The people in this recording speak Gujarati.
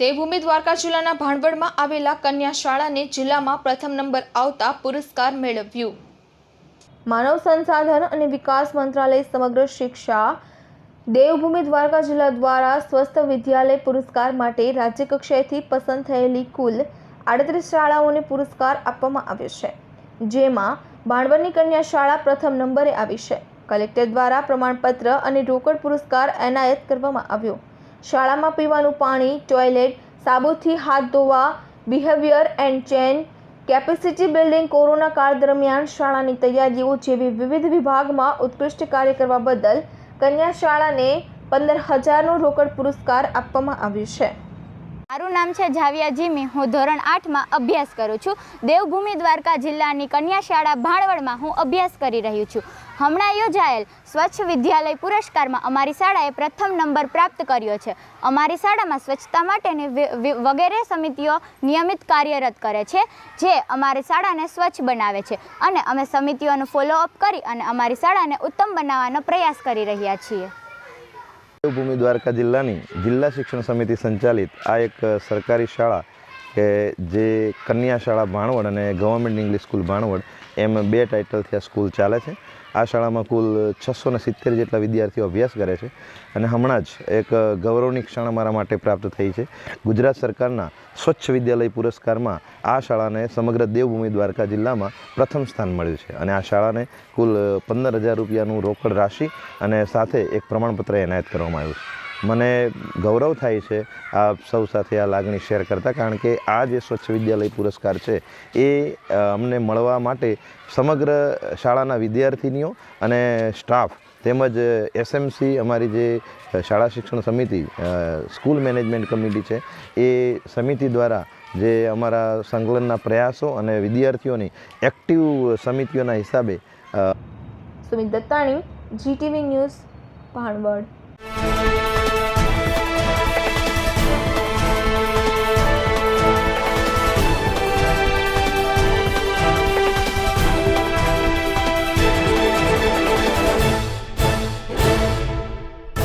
દેવભૂમિ દ્વારકા જિલ્લાના ભાણવડમાં આવેલા કન્યા શાળાને જિલ્લામાં પ્રથમ નંબર આવતા પુરસ્કાર મેળવ્યું. માનવ સંસાધન અને વિકાસ મંત્રાલય સમગ્ર શિક્ષા દેવભૂમિ દ્વારકા જિલ્લા દ્વારા સ્વસ્થ વિદ્યાલય પુરસ્કાર માટે રાજ્યકક્ષાએથી પસંદ થયેલી કુલ આડત્રીસ શાળાઓને પુરસ્કાર આપવામાં આવ્યો છે, જેમાં ભાણવડની કન્યા શાળા પ્રથમ નંબરે આવી છે. કલેક્ટર દ્વારા પ્રમાણપત્ર અને રોકડ પુરસ્કાર એનાયત કરવામાં આવ્યો. શાળામાં પીવાનું પાણી, ટોયલેટ, સાબુથી હાથ ધોવા, behaviour and change, capacity building corona કાળ દરમિયાન શાળાની તૈયારીઓ જેવી વિવિધ વિભાગમાં ઉત્કૃષ્ટ કાર્ય કરવા બદલ કન્યા શાળાને પંદર હજારનો રોકડ પુરસ્કાર આપવામાં આવ્યો છે. મારું નામ છે જાવિયા જીમી હું ધોરણ આઠમાં અભ્યાસ કરું છું. દેવભૂમિ દ્વારકા જિલ્લાની કન્યા શાળા ભાણવડમાં હું અભ્યાસ કરી રહ્યું છું. હમણાં યોજાયેલ સ્વચ્છ વિદ્યાલય પુરસ્કારમાં અમારી શાળાએ પ્રથમ નંબર પ્રાપ્ત કર્યો છે. અમારી શાળામાં સ્વચ્છતા માટેની વગેરે સમિતિઓ નિયમિત કાર્યરત કરે છે, જે અમારી શાળાને સ્વચ્છ બનાવે છે. અને અમે સમિતિઓનું ફોલોઅપ કરી અને અમારી શાળાને ઉત્તમ બનાવવાનો પ્રયાસ કરી રહ્યા છીએ. દેવભૂમિ દ્વારકા જિલ્લાની જિલ્લા શિક્ષણ સમિતિ સંચાલિત આ એક સરકારી શાળા કે જે કન્યા શાળા ભાણવડ અને ગવર્મેન્ટ ઇંગ્લિશ સ્કૂલ ભાણવડ એમ બે ટાઇટલથી આ સ્કૂલ ચાલે છે. આ શાળામાં કુલ છસો ને સિત્તેર જેટલા વિદ્યાર્થીઓ અભ્યાસ કરે છે અને હમણાં જ એક ગૌરવની ક્ષણ અમારા માટે પ્રાપ્ત થઈ છે. ગુજરાત સરકારના સ્વચ્છ વિદ્યાલય પુરસ્કારમાં આ શાળાને સમગ્ર દેવભૂમિ દ્વારકા જિલ્લામાં પ્રથમ સ્થાન મળ્યું છે અને આ શાળાને કુલ પંદર હજાર રૂપિયાનું રોકડ રાશિ અને સાથે એક પ્રમાણપત્ર એનાયત કરવામાં આવ્યું છે. મને ગૌરવ થાય છે આ સૌ સાથે આ લાગણી શેર કરતાં, કારણ કે આ જે સ્વચ્છ વિદ્યાલય પુરસ્કાર છે, એ અમને મળવા માટે સમગ્ર શાળાના વિદ્યાર્થીનીઓ અને સ્ટાફ તેમજ એસએમસી અમારી જે શાળા શિક્ષણ સમિતિ સ્કૂલ મેનેજમેન્ટ કમિટી છે, એ સમિતિ દ્વારા જે અમારા સંકલનના પ્રયાસો અને વિદ્યાર્થીઓની એક્ટિવ સમિતિઓના હિસાબે સુમિત દત્તાણી, જીટીવી ન્યૂઝ, ભાણવડ.